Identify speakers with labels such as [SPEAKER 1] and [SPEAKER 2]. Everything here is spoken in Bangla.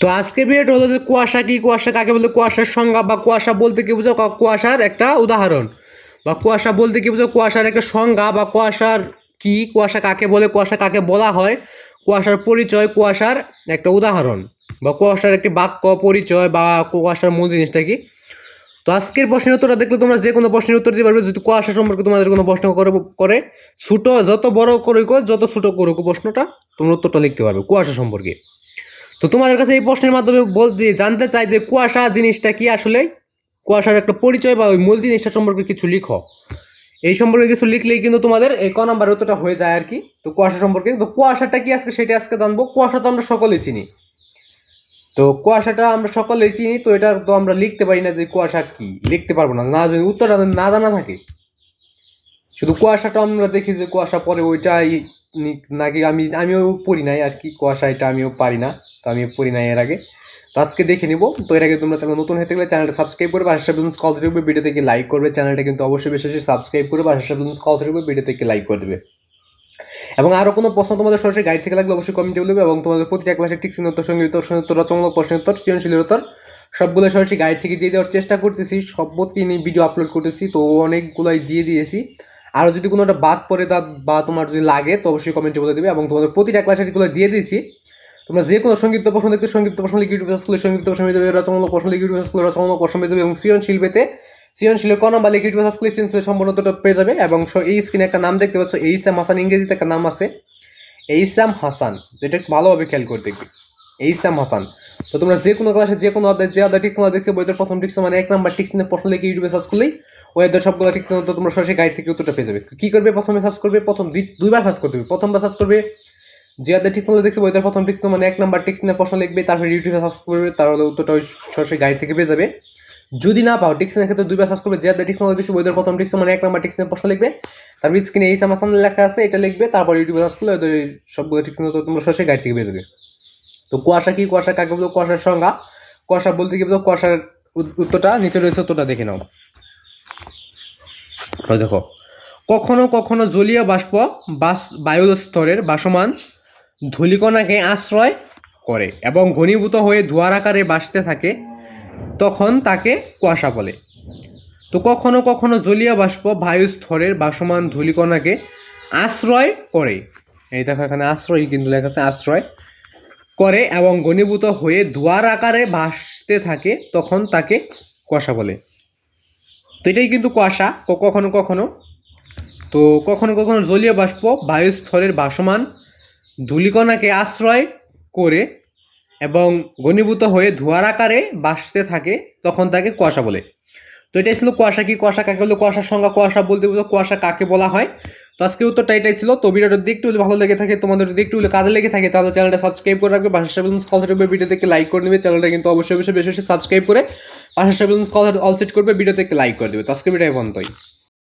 [SPEAKER 1] তো আজকে ভিডিওটা হলো যে কুয়াশা কি, কুয়াশা কাকে বলে? কুয়াশার সংজ্ঞা বা কুয়াশা বলতে কি বুঝো কুয়াশার একটা উদাহরণ। বা কুয়াশা বলতে কি বুঝো কুয়াশার একটা সংজ্ঞা বা কুয়াশার কি, কুয়াশা কাকে বলে, কুয়াশা কাকে বলা হয়? কুয়াশার পরিচয়, কুয়াশার একটা উদাহরণ। বা কুয়াশার একটি বাক্য, পরিচয় বা কুয়াশার মূল জিনিসটা কি? তো আজকের প্রশ্নের উত্তরটা দেখলে তোমরা যে কোনো প্রশ্নের উত্তর দিতে পারবে। যদি কুয়াশা সম্পর্কে তোমাদের কোনো প্রশ্ন করে করে, ছোট, যত বড় করুক, যত ছোট করুক প্রশ্নটা, তোমরা উত্তরটা লিখতে পারবে কুয়াশা সম্পর্কে। তো তোমাদের কাছে এই প্রশ্নের মাধ্যমে বলতে জানতে চাই যে কুয়াশা জিনিসটা কি আসলে? কুয়াশার একটা পরিচয় বা ওই মূল জিনিসটা সম্পর্কে কিছু লিখো। এই সম্পর্কে কিছু লিখলেই কিন্তু তোমাদের এই ক নাম্বার উত্তরটা হয়ে যায় আর কি। তো কুয়াশা সম্পর্কে তো কুয়াশাটা কি আজকে? সেটা আজকে জানব। কুয়াশা তো আমরা সকলেই চিনি। তো কুয়াশাটা আমরা সকলেই চিনি, তো এটা তো আমরা লিখতে পারি না যে কুয়াশা কি। লিখতে পারব না। না যদি উত্তরটা না জানা থাকে। শুধু কুয়াশাটা আমরা দেখি যে কুয়াশা পরে ওইটাই নাকি আমি আমিও পড়ি নাই আর কি। কুয়াশা এটা আমিও পারি না। তো আমি পড়ি নাই এর আগে। তো আজকে দেখে নিব। তো এর আগে তোমরা চ্যানেল নতুন হয়ে থাকলে চ্যানেলটা সাবস্ক্রাইব করবে আশা বিলুন্স কল থাকবে ভিডিও থেকে লাইক করবে। চ্যানেলটা কিন্তু অবশ্যই বেশি বেশি সাবস্ক্রাইব করবে আশা বিলুন্স কল থাকবে ভিডিও থেকে লাইক করে দেবে। এবং আরও কোনো প্রশ্ন তোমাদের সরাসরি গাইড থেকে লাগলে অবশ্যই কমেন্টে বলবে এবং তোমাদের প্রতিটা ক্লাসে ঠিক উত্তর সঙ্গে উত্তর সঙ্গে উত্তর রচনামূলক সৃজনশীলের উত্তর সবগুলো সরাসরি গাইড থেকে দিয়ে দেওয়ার চেষ্টা করতেছি। সব নিয়ে ভিডিও আপলোড করতেছি, তো অনেকগুলাই দিয়ে দিয়েছি। আরও যদি কোনো একটা বাদ পড়ে তা বা তোমার যদি লাগে, তো অবশ্যই কমেন্টে বলে দেবে এবং তোমাদের প্রতিটা ক্লাসে এগুলো দিয়ে দিয়েছি। তোমরা যে কোনো সংগীত প্রশ্ন দেখতে সংগীত প্রশ্ন লিখে ইউটিউব স্কুলে সংগীত প্রশ্ন পেয়ে যাবে রচনামূলক প্রশ্ন লিখে ইউটিউব স্কুলে রচনামূলক প্রশ্ন পেয়ে যাবে এবং সৃজনশীল পেতে সৃজনশীলের ক নাম্বার লিখে ইউটিউব স্কুলে সৃজনশীলের সম্পূর্ণটা পেয়ে যাবে এবং এই স্ক্রিনে একটা নাম দেখতে পাচ্ছ, এইসাম হাসান, ইংরেজিতে একটা নাম আছে, এইসাম হাসান, যেটা একটু ভালোভাবে খেয়াল করে দেখবে, এইসাম হাসান। তো তোমরা যে কোনো ক্লাসে যে কোনো অধ্যায়, যে অধ্যায় টিক্স দেখছ বইদের প্রথম টিক্স মানে এক নাম্বার টিক্স প্রশ্ন লিখে ইউটিউবে সার্চ করলেই ওই অধ্যায় সবগুলো টিক্স তো তোমরা সরাসরি গাইড থেকে উত্তরটা পেয়ে যাবে। কী করবে? প্রথমে সার্চ করবে, প্রথম দুই- দুইবার সার্চ করতে হবে। প্রথমবার সার্চ করবে যে অধ্যায় টিক্স দেখছ বইদের প্রথম টিক্স মানে এক নাম্বার টিক্স প্রশ্ন লিখবে, তারপরে ইউটিউবে সার্চ করবে, তাহলে উত্তরটা ওই সরাসরি গাইড থেকে পেয়ে যাবে। যদি না পাও টিক্সের ক্ষেত্রে দুইবার সার্চ করবে অধ্যায় টিক্স দেখছ বইদের প্রথম টিক্স মানে এক নাম্বার টিক্স প্রশ্ন লিখবে। তারপর স্ক্রিনে এই সামাসান লেখা আছে, এটা লিখবে, তারপর ইউটিউবে সার্চ করলে ওই সবগুলো টিক্স তো তোমরা সরাসরি গাইড থেকে পেয়ে যাবে। তো কুয়াশা কি কুয়াশা, কাকে বলতো কুয়াশার সংজ্ঞা। কুয়াশা বলতে কি বলতো কুয়াশার উত- উত্তরটা, নিচে রয়েছে উত্তরটা, দেখে নাও। দেখো, কখনো কখনো জলীয় বাষ্প বাস বায়ুর স্তরের বাসমান ধূলিকণাকে আশ্রয় করে এবং ঘনীভূত হয়ে ধোঁয়ার আকারে বাসতে থাকে, তখন তাকে কুয়াশা বলে। তো কখনো কখনো জলীয় বাষ্প বায়ু স্তরের বাসমান ধূলিকণাকে আশ্রয় করে। এই দেখো এখানে আশ্রয়, কিন্তু লেখা আছে আশ্রয় করে এবং ঘনীভূত হয়ে ধোঁয়ার আকারে ভাসতে থাকে, তখন তাকে কুয়াশা বলে। তো এটাই কিন্তু কুয়াশা কখনো কখনো। তো কখনো কখনো জলীয় বাষ্প বায়ুস্তরের ভাসমান ধূলিকণাকে আশ্রয় করে এবং ঘনীভূত হয়ে ধোঁয়ার আকারে বাসতে থাকে, তখন তাকে কুয়াশা বলে। তো এটাই ছিল কুয়াশা। কি কুয়াশা? কাকে বলে কুয়াশার সংজ্ঞা কুয়াশা বলতে বুঝো। কুয়াশা কাকে বলা হয়? তো আজকে উত্তরটা এটাই ছিল। তো ভিডিওটা দেখতে হলে ভালো লেগে থাকে, তোমাদের যদি একটু কাজে লেগে থাকে, তাহলে চ্যানেলটা সাবস্ক্রাইব করে রাখবে। পাশে সেভেন কল থাকবে ভিডিও থেকে লাইক করে নেবে। চ্যানেলটা কিন্তু অবশ্যই অবশ্যই বেশি বেশি সাবস্ক্রাইব করে পাশে সেভেন কল অল সেট করবে ভিডিও থেকে লাইক করে দেবে। তো আজকে ভিডিও বন্ধই